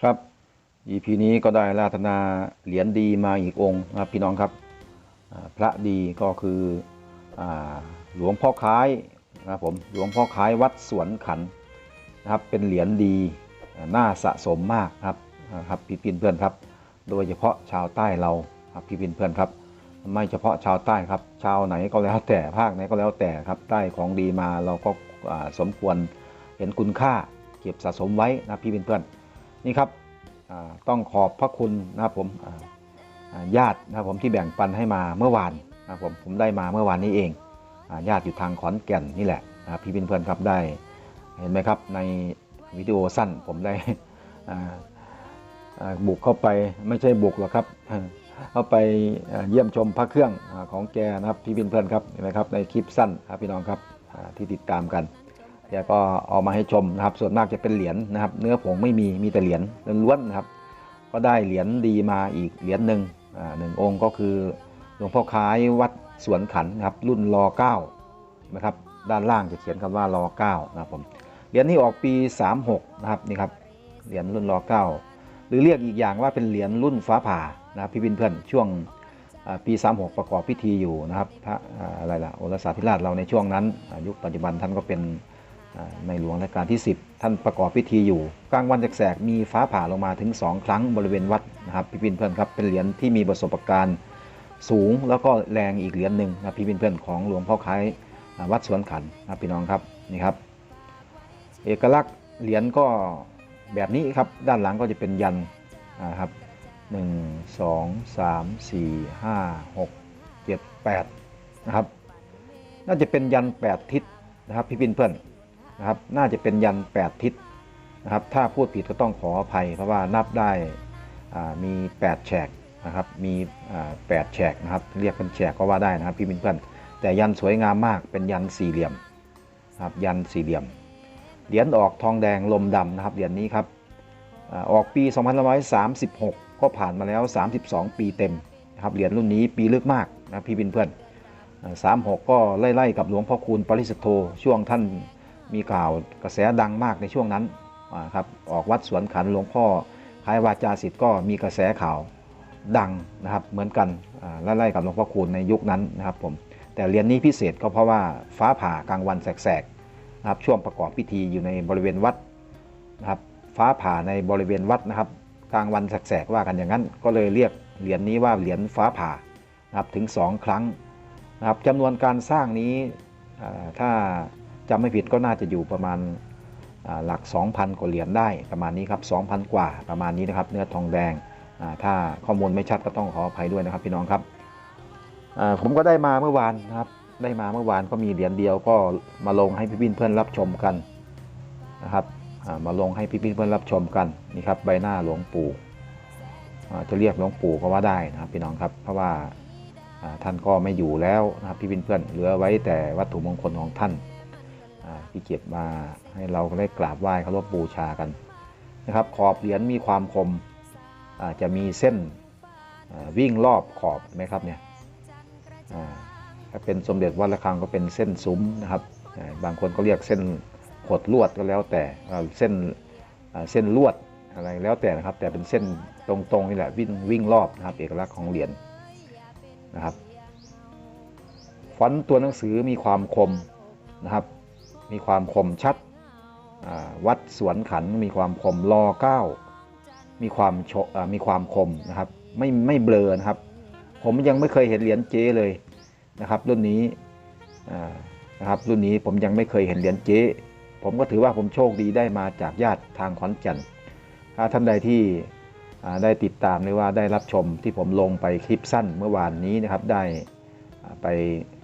ครับ EP นี้ก็ได้ราธนาเหรียญดีมาอีกองค์นะครับพี่น้องครับพระดีก็คืออหลวงพ่อค้ายนะครับผมหลวงพ่อค้ายวัดสวนขันนะครับเป็นเหรียญดีน่าสะสมมากครับนะครับพี่ปินเพื่อนครับ โดยเฉพาะชาวใต้เราครับพี่ปินเพื่อนครับ ไม่เฉพาะชาวใต้ครับ ชาวไหนก็แล้วแต่ภาคไหนก็แล้วแต่ครับได้ของดีมาเราก็สมควรเห็นคุณค่าเก็บสะสมไว้นะพี่เพื่อน นี่ครับต้องขอบพระคุณนะครับผมญาตินะครับผมที่แบ่งปันให้มาเมื่อวานนะครับผมผมได้มาเมื่อวานนี้เองญาติอยู่ทางขอนแก่นนี่แหละนะครับพี่เพื่อนๆครับได้เห็นไหมครับในวิดีโอสั้นผมได้บุกเข้าไปไม่ใช่บุกหรอกครับเข้าไปเยี่ยมชมพระเครื่องของแกนะครับพี่เพื่อนๆครับเห็นไหมครับในคลิปสั้นครับพี่น้องครับที่ติดตามกัน แกก็เอามาให้ชมนะครับ ส่วนมากจะเป็นเหรียญนะครับ เนื้อผงไม่มีมีแต่เหรียญล้วนๆนะครับ ก็ได้เหรียญดีมาอีกเหรียญหนึ่งอ่าหนึ่งองค์ก็คือหลวงพ่อคล้ายวัดสวนขันนะครับ รุ่นรอเก้านะครับด้านล่างจะเขียนคำว่ารอเก้านะครับผมเหรียญนี้ออกปี 36 นะครับนี่ครับเหรียญรุ่นรอเก้าหรือเรียกอีกอย่างว่าเป็นเหรียญรุ่นฟ้าผ่านะครับพี่เพื่อนๆช่วงอ่าปี 36 ประกอบพิธีอยู่นะครับพระอะไรล่ะโอรสาธิราชเราในช่วงนั้น ยุคปัจจุบันท่านก็เป็น ในหลวงรัชกาลที่ 10 ท่านประกอบพิธีอยู่ กลางวันแสกมีฟ้าผ่าลงมาถึง 2 ครั้งบริเวณวัดนะครับพี่ปินเพื่อนครับเป็นเหรียญที่มีประสบการณ์สูงแล้วก็แรงอีกเหรียญหนึ่งนะพี่ปินเพื่อนของหลวงพ่อคล้ายวัดสวนขันนะพี่น้องครับนี่ครับ เอกลักษณ์เหรียญก็แบบนี้ครับด้านหลังก็จะเป็นยันนะครับหนึ่งสองสามสี่ห้าหกเจ็ดแปดนะครับ น่าจะเป็นยันแปดทิศนะครับพี่ปินเพื่อน นะครับน่าจะเป็นยัน 8 ทิศนะครับถ้าพูดผิดก็ต้องขออภัย เพราะว่านับได้มี 8 แฉกนะครับมีอ่า8แฉกนะครับเรียกเป็นแฉกก็ว่าได้นะครับพี่มินเพื่อนแต่ยันสวยงามมากเป็นยันสี่เหลี่ยมนะครับยันสี่เหลี่ยมเหรียญออกทองแดงลมดำนะครับเหรียญนี้ครับอาอกปี 2536 ก็ผ่านมาแล้ว 32 ปีเต็มนะครับเหรียญรุ่นนี้ปีลึกมากนะพี่มินเพื่อนสามหกก็ไล่ๆกับหลวงพ่อคูณปริสุทธโธช่วงท่าน มีข่าวกระแสดังมากในช่วงนั้นครับออกวัดสวนขันหลวงพ่อคล้ายวาจาสิทธิ์ก็มีกระแสข่าวดังนะครับเหมือนกันไล่ๆกับหลวงพ่อคูณในยุคนั้นนะครับผมแต่เหรียญนี้พิเศษก็เพราะว่าฟ้าผ่ากลางวันแสกๆนะครับช่วงประกอบพิธีอยู่ในบริเวณวัดนะครับฟ้าผ่าในบริเวณวัดนะครับ กลางวันแสกๆว่ากันอย่างนั้น ก็เลยเรียกเหรียญนี้ว่าเหรียญฟ้าผ่านะครับถึงสองครั้งนะครับจำนวนการสร้างนี้ถ้า จำไม่ผิดก็น่าจะอยู่ประมาณหลัก 2,000 กว่าเหรียญได้ประมาณนี้ครับ 2,000 กว่าประมาณนี้นะครับเนื้อทองแดงถ้าข้อมูลไม่ชัดก็ต้องขออภัยด้วยนะครับพี่น้องครับผมก็ได้มาเมื่อวานนะครับได้มาเมื่อวานก็มีเหรียญเดียวก็มาลงให้พี่พินเพื่อนรับชมกันนะครับมาลงให้พี่พินเพื่อนรับชมกันนี่ครับใบหน้าหลวงปู่จะเรียกหลวงปู่ก็ว่าได้นะครับพี่น้องครับเพราะว่าท่านก็ไม่อยู่แล้วนะครับพี่พินเพื่อนเหลือไว้แต่วัตถุมงคลของท่าน ที่เก็บมาให้เราได้กราบไหว้เคารพบูชากันนะครับขอบเหรียญมีความคมจะมีเส้นวิ่งรอบขอบเห็นไหมครับเนี่ยถ้าเป็นสมเด็จวัดระฆังก็เป็นเส้นซุ้มนะครับบางคนก็เรียกเส้นขดลวดก็แล้วแต่เส้นเส้นลวดอะไรแล้วแต่นะครับ แต่เป็นเส้นตรงๆนี่แหละวิ่งวิ่งรอบนะครับ เอกลักษณ์ของเหรียญนะครับฟอนต์ตัวหนังสือมีความคมนะครับ มีความคมชัด วัดสวนขันมีความคมรอเก้ามีความมีความคมนะครับ ไม่ไม่เบลอนะครับ ผมยังไม่เคยเห็นเหรียญเจเลยนะครับ รุ่นนี้นะครับรุ่นนี้ผมยังไม่เคยเห็นเหรียญเจผมก็ถือว่าผมโชคดีได้มาจากญาติทางขอนแก่นถ้าท่านใดที่ได้ติดตามหรือว่าได้รับชมที่ผมลงไปคลิปสั้นเมื่อวานนี้นะครับ ได้ไป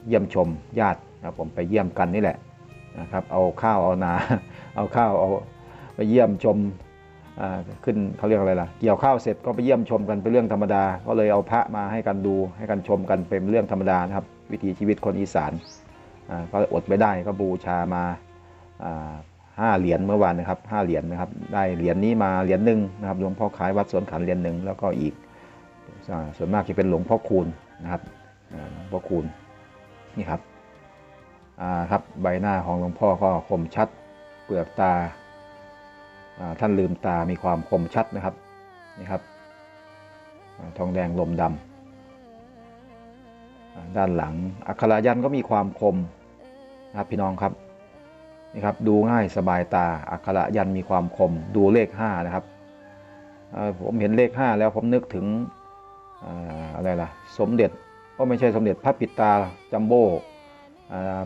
เยี่ยมชมญาตินะผมไปเยี่ยมกันนี่แหละ นะครับเอาข้าวเอานา เอาข้าวเอาไปเยี่ยมชมขึ้นเขาเรียกอะไรล่ะเกี่ยวข้าวเสร็จก็ไปเยี่ยมชมกันเป็นเรื่องธรรมดา ก็เลยเอาพระมาให้กันดูให้กันชมกันเป็นเรื่องธรรมดานะครับ วิถีชีวิตคนอีสานอ่าก็อดไม่ได้ก็บูชามาห้าเหรียญเมื่อวานนะครับห้าเหรียญนะครับ ได้เหรียญนี้มาเหรียญหนึ่งนะครับหลวงพ่อขายวัดสวนขันเหรียญหนึ่งแล้วก็อีกส่วนมากจะเป็นหลวงพ่อคูณนะครับหลวงพ่อคูณนี่ครับ ครับใบหน้าของหลวงพ่อก็คมชัด เปลือกตาอ่าท่านลืมตามีความคมชัดนะครับนี่ครับทองแดงลมดำด้านหลังอักขระยันก็มีความคมนะครับพี่น้องครับนี่ครับดูง่ายสบายตาอักขระยันมีความคม ดูเลข5นะครับผมเห็นเลข 5 แล้วผมนึกถึงอ่าอะไรล่ะ สมเด็จก็ไม่ใช่สมเด็จพระปิตาจัมโบ้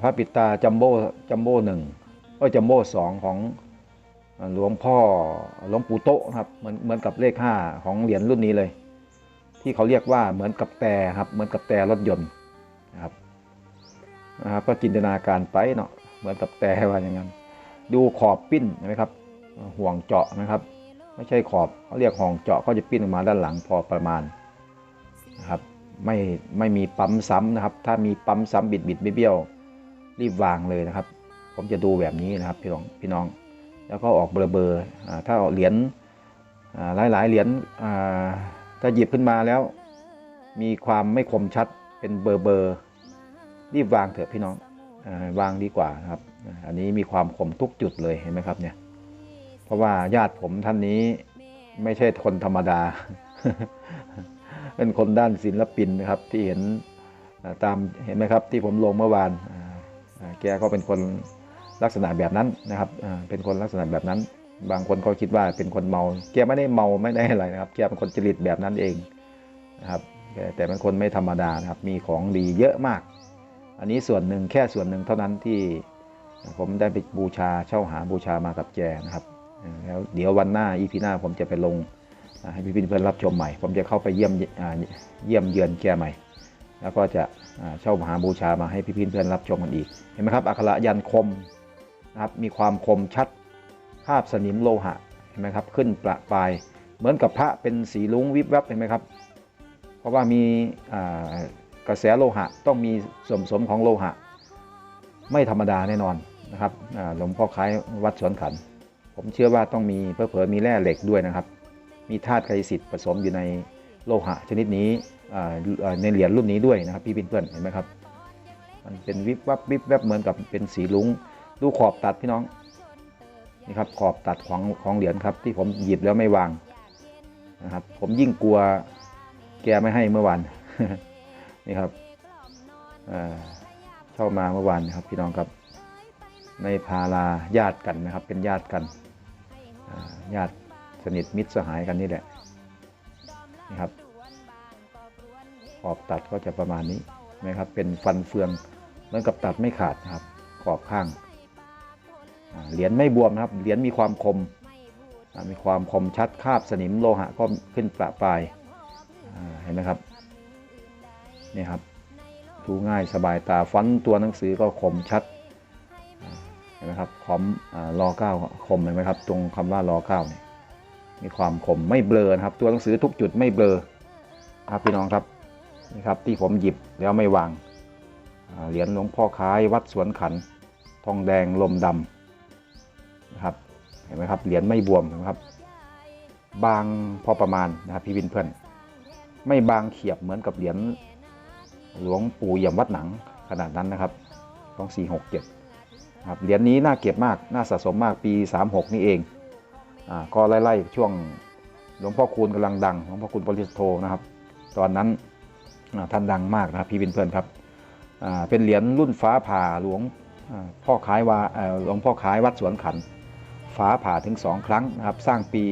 พระปิตาจัมโบ้จัมโบ้หนึ่งก็จัมโบ้สองของหลวงพ่อหลวงปู่โตครับเหมือนเหมือนกับเลขห้าของเหรียญรุ่นนี้เลย ที่เขาเรียกว่าเหมือนกับแต่ครับเหมือนกับแต่รถยนต์นะครับนะครับก็จินตนาการไปเนาะเหมือนกับแต่ว่าอย่างนั้นดูขอบปิ้นเห็นไหมครับ ห่วงเจาะนะครับ ไม่ใช่ขอบเขาเรียกห่วงเจาะก็จะปิ้นออกมาด้านหลังพอประมาณนะครับไม่ไม่มีปั๊มซ้ำนะครับ ถ้ามีปั๊มซ้ำบิดบิดเบี้ยว รีบวางเลยนะครับ ผมจะดูแบบนี้นะครับพี่น้องพี่น้อง แล้วก็ออกเบลอๆอ่าถ้าเอาเหรียญอ่าหลายๆเหรียญถ้าหยิบขึ้นมาแล้ว มีความไม่คมชัดเป็นเบอร์เบอร์รีบวางเถอะพี่น้องอวางดีกว่านะครับ อันนี้มีความคมทุกจุดเลยเห็นไหมครับเนี่ย เพราะว่าญาติผมท่านนี้ไม่ใช่คนธรรมดา เป็นคนด้านศิลปินนะครับที่เห็นตามเห็นไหมครับที่ผมลงเมื่อวาน แกก็เป็นคนลักษณะแบบนั้นนะครับเป็นคนลักษณะแบบนั้น บางคนก็คิดว่าเป็นคนเมา แกไม่ได้เมาไม่ได้อะไรนะครับ แกเป็นคนจริตแบบนั้นเองนะครับ แต่เป็นคนไม่ธรรมดานะครับ มีของดีเยอะมาก อันนี้ส่วนหนึ่งแค่ส่วนหนึ่งเท่านั้นที่ผมได้ไปบูชาเช่าหาบูชามากับแกนะครับ แล้วเดี๋ยววันหน้าอีพีหน้าผมจะไปลงให้พี่ๆเพื่อนรับชมใหม่ ผมจะเข้าไปเยี่ยมเยี่ยมเยือนแกใหม่ แล้วก็จะเช่ามหาบูชามาให้พี่ๆเพื่อนรับชมกันอีก เห็นไหมครับ อักขระยันคมนะครับ มีความคมชัดคาบสนิมโลหะ เห็นไหมครับ ขึ้นประปาย เหมือนกับพระเป็นสีลุ้งวิบวับ เห็นไหมครับ เพราะว่ามีกระแสโลหะต้องมีส่วนผสมของโลหะ ไม่ธรรมดาแน่นอนนะครับหลวงพ่อคล้ายวัดสวนขัน ผมเชื่อว่าต้องมีเผลอๆมีแร่เหล็กด้วยนะครับ มีธาตุไคสิทธิ์ผสมอยู่ใน โลหะชนิดนี้ในเหรียญรุ่นนี้ด้วยนะครับพี่บินเพื่อนเห็นไหมครับ มันเป็นวิบวับวิบวับเหมือนกับเป็นสีลุงดูขอบตัดพี่น้องนี่ครับขอบตัดของของเหรียญครับ ที่ผมหยิบแล้วไม่วางนะครับ ผมยิ่งกลัวแกไม่ให้เมื่อวานนี่ครับอ่าเข้ามาเมื่อวานนะครับพี่น้องครับในพาลาญาติกันนะครับ เป็นญาติกันญาติสนิทมิตรสหายกันนี่แหละ นี่ครับ ขอบตัดก็จะประมาณนี้นะครับ เป็นฟันเฟืองเหมือนกับตัดไม่ขาดนะครับ ขอบข้างเหรียญไม่บวมนะครับ เหรียญมีความคม มีความคมชัดคาบสนิมโลหะก็ขึ้นประปรายเห็นไหมครับนี่ครับดูง่ายสบายตาฟอนต์ตัวหนังสือก็คมชัดเห็นไหมครับคอมรอเก้าคมเห็นไหมครับ ตรงคำว่ารอเก้าเนี่ย มีความคมไม่เบลอนะครับ ตัวหนังสือทุกจุดไม่เบลอครับพี่น้องครับนี่ครับที่ผมหยิบแล้วไม่วางเหรียญหลวงพ่อค้ายวัดสวนขัน ทองแดงลมดำนะครับเห็นไหมครับเหรียญไม่บวมนะครับ บางพอประมาณนะครับพี่วินเพื่อนไม่บางเขียบเหมือนกับเหรียญหลวงปู่เยี่ยมวัดหนังขนาดนั้นนะครับสองสี่หกเจ็ดครับเหรียญนี้น่าเก็บมากน่าสะสมมากปี 36 นี่เอง ก็ไล่ๆช่วงหลวงพ่อคูณกำลังดังหลวงพ่อคูณปริสุทธโธนะครับ ตอนนั้นท่านดังมากนะครับพี่วินเพื่อนครับเป็นเหรียญรุ่นฟ้าผ่าหลวงพ่อขายวาหลวงพ่อขายวัดสวนขัน ฟ้าผ่าถึง 2 ครั้งนะครับ สร้างปี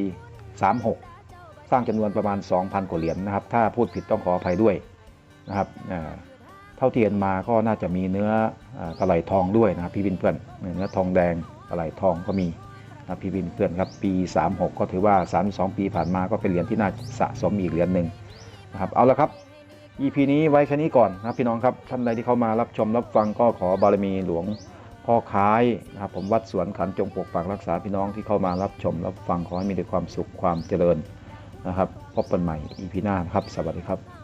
36 สร้างจำนวนประมาณ 2,000 กว่าเหรียญนะครับ ถ้าพูดผิดต้องขออภัยด้วยนะครับเท่าที่เห็นมาก็น่าจะมีเนื้ออ่ากระไหลทองด้วยนะครับพี่วินเพื่อนเนื้อทองแดงกระไหลทองก็มี นะพี่วินเพื่อนครับปี 36 ก็ถือว่า 32 ปีผ่านมาก็เป็นเหรียญที่น่าสะสมอีกเหรียญหนึ่งนะครับเอาละครับ EP นี้ไว้แค่นี้ก่อนนะพี่น้องครับท่านใดที่เข้ามารับชมรับฟังก็ขอบารมีหลวงพ่อค้ายนะครับผมวัดสวนขันจงปกปักรักษาพี่น้องที่เข้ามารับชมรับฟังขอให้มีแต่ความสุขความเจริญนะครับพบกันใหม่ EP หน้านครับ สวัสดีครับ